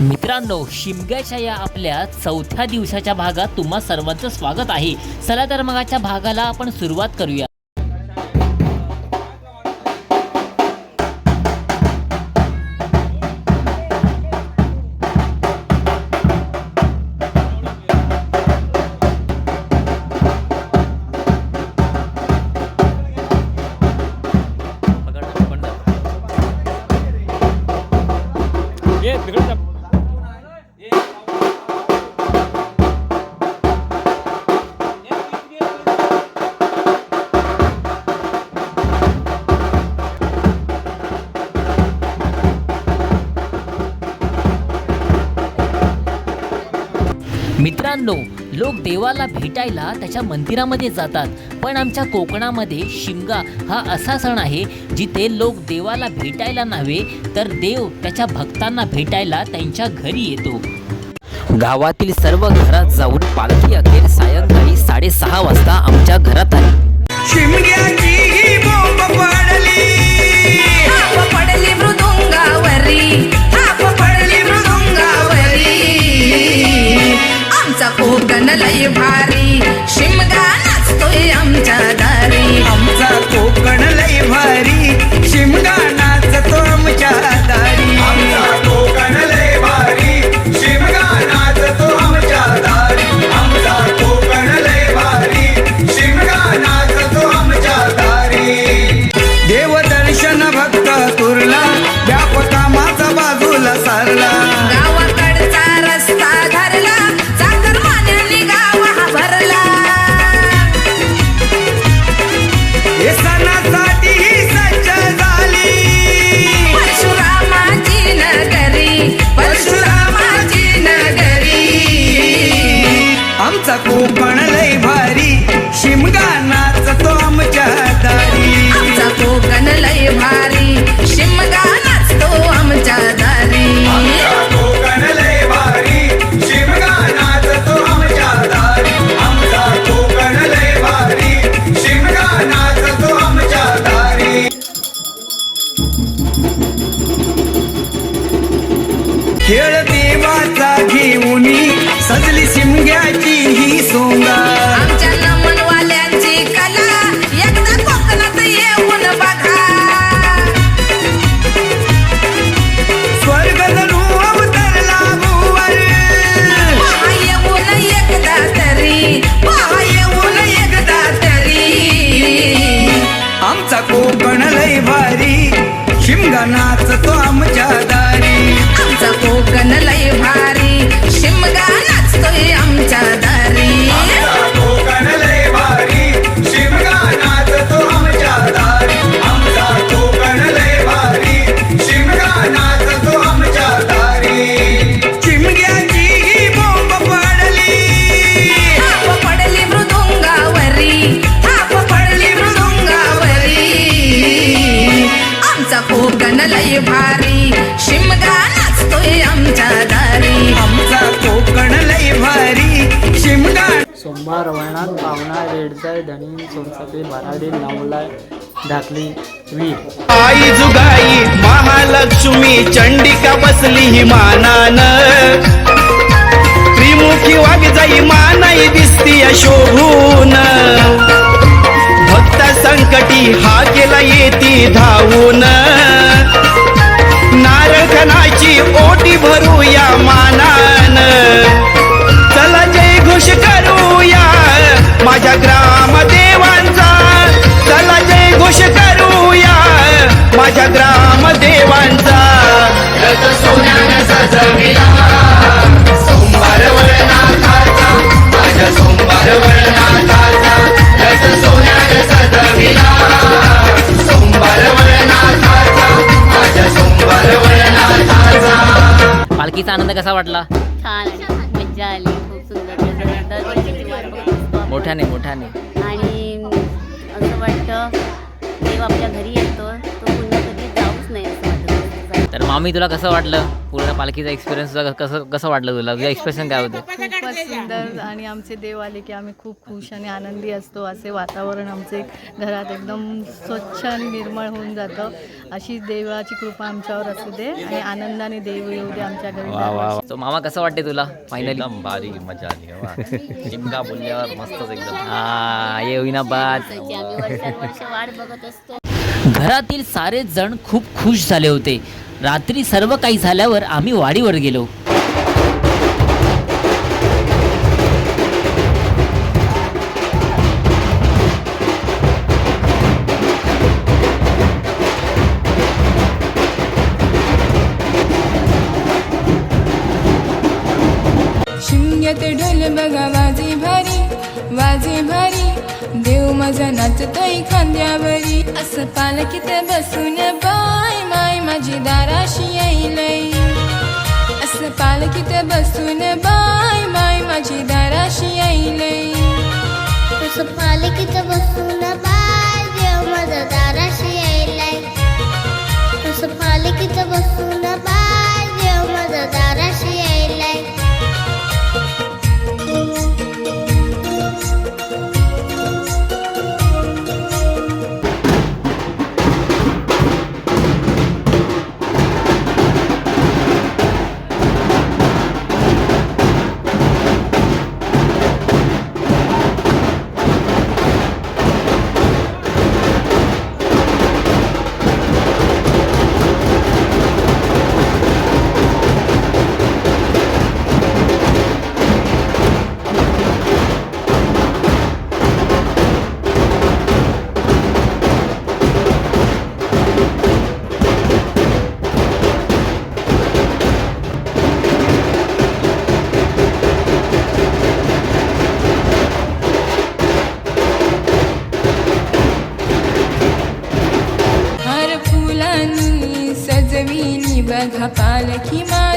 मित्रांनो शिमग्याच्या या आपल्या चौथ्या दिवसाच्या भागात तुम्हा सर्वांचं स्वागत आहे. चला तर मग आजच्या भागाला आपण सुरुवात करूया. मित्रांनो लोक देवाला भेटायला त्याच्या मंदिरामध्ये जातात पण आमच्या कोकणामध्ये शिमगा हा असा सण आहे जिथे लोक देवाला भेटायला नव्हे तर देव त्याच्या भक्तांना भेटायला त्यांच्या घरी येतो. गावातील सर्व घरात जाऊन पालखी अखेर सायंकाळी साडेसहा वाजता आमच्या घरात आली लय भारी. शिमगा नाचतोय आमच्या खेळ देवाचा घेऊनी सजली पावणा धनी सोनसके भराडे नवलाय ढाकली वीर. आई जुगाई महालक्ष्मी चंडिका बसली ही मानान. त्रिमुखी वाग जाई मानाई दिसती शोभून. भक्त संकटी हा केला येती धावून. नारखनाची ओटी भरूया माना माझ्या ग्राम देवांचा रथ सोन्यानं सजविला. सोमवार माझ्या सोमवार रथ सोन्यानं सजविला. सोमवार माझ्या सोमवार पालखीचा आनंद कसा वाटला? छान मज्जा आली. खूप सुंदर. मोठ्याने मोठ्याने. आणि असं वाटतं देव आपल्या घरी येतो. तर मामी तुला कसं वाटलं? पूर्ण पालखीचा एक्सपिरियन्स तुला कसं कसं वाटलं तुला? तुझं एक्सप्रेशन काय होतं? खूपच सुंदर आणि आमचे देव आले की आम्ही खूप खुश आणि आनंदी असतो. असे वातावरण आमचे घरात एकदम स्वच्छ आणि निर्मळ होऊन जातं. अशी देवाची कृपा आमच्यावर असू दे आणि आनंदाने देव येऊ दे आमच्या घरी वा वा वा. So, मामा कसं वाटते तुला? फायनली एकदम भारी मजा आली वा. शिमगा बोलल्यावर मस्तच एकदम. हा ये होईना बात. त्याची आम्ही वर्षानुवर्ष वाट बघत असतो. घरातील सारेच जण खूप खुश झाले होते. रात्री सर्व काही झाल्यावर आम्ही वाडीवर गेलो. शिमग्यात ढोल बघा वाजे भारी वाजे भारी. देव माझा नाचतोय खांद्यावरी. असं पालखीत बसून माय माझी दाराशी येईलय असं पालखीत बसून बाय माय माझी दाराशी येईलय तसं पालखीचं बसून बाय देव माझा दाराशी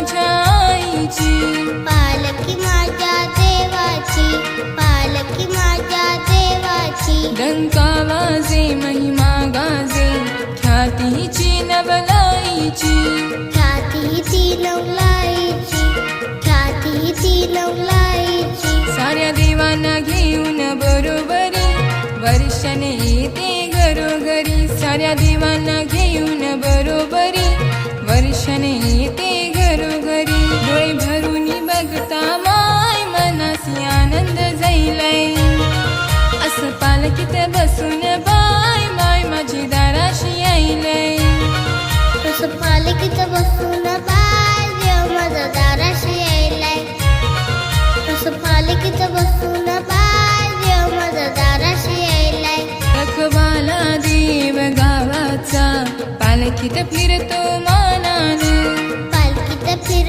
माझ्या आईची पालखी माझ्या देवाची पालखी माझ्या देवाची. डंका वाजे महिमा गाजे ख्यातीची नवलाईची. ख्याती ती नवलाईची ख्याती ती नवलाईची. साऱ्या देवांना घेऊन बरोबरी वर्षाने येते घरोघरी. साऱ्या देवांना घेऊन बरोबरी वर्षाने येते घरोघरी. डोळे भरून बघता माय मनासी आनंद जाईलाय असं पालखीत बसून बाय माय माझी दाराशी यायलय. तसं पालखीचं बसून बाय देव माझा दाराशी यायलाय. तसं पालखीचं बसून बाय देव माझा दाराशी यायलाय. रखवाला देव गावाचा. पालखीत फिरतो पालखीत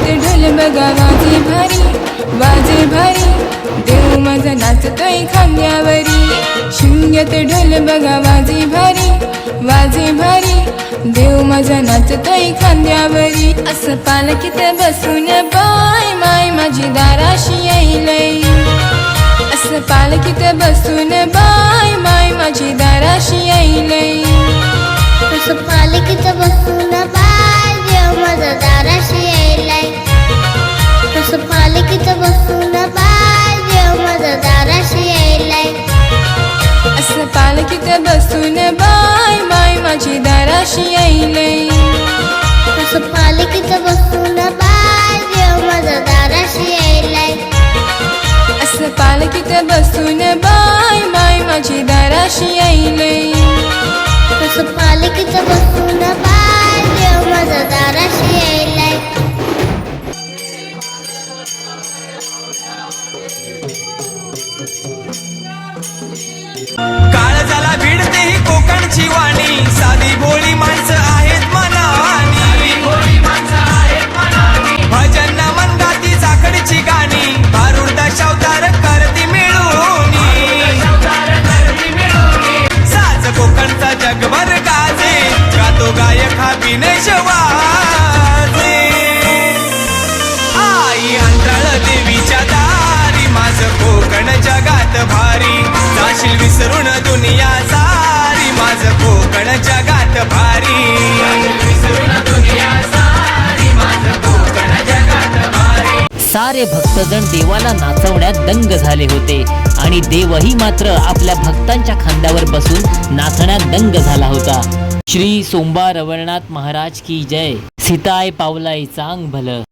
शिमग्यात ढोल बघा वाजे भारी वाजे भारी. देव माझा नाचतोय खांद्यावरी. शिमग्यात ढोल बघा वाजे भारी वाजे भारी. देव माझा नाचतोय खांद्यावरी. असं पालकीत बसून बाय माय माझी दाराशी यायलय. असं पालकीत बसून बाय माय माझी दाराशी यायलय. असं पालकीत बसून बसून बाय बाय माझी दाराशी येईले असं पालखीत बसून बाय देव माझा दाराशी यायलाय असं पालकीत बसून बाय बाय माझी दाराशी येईले असं पालखीत बसून बाय देव माझा दाराशी यायलाय काळ जाशील विसरून दुनिया सारी. माझ कोकण जगात भारी. विसरून दुनिया सारी माझ कोकण जगात भारी सारे भक्तजण देवाला नाचवण्यात दंग झाले होते. आणि देवही मात्र आपल्या भक्तांच्या खांद्यावर बसून नाचण्यात दंग झाला होता. श्री सोमबा रवळनाथ महाराज की जय. सीताय पावलाय चांग भलं.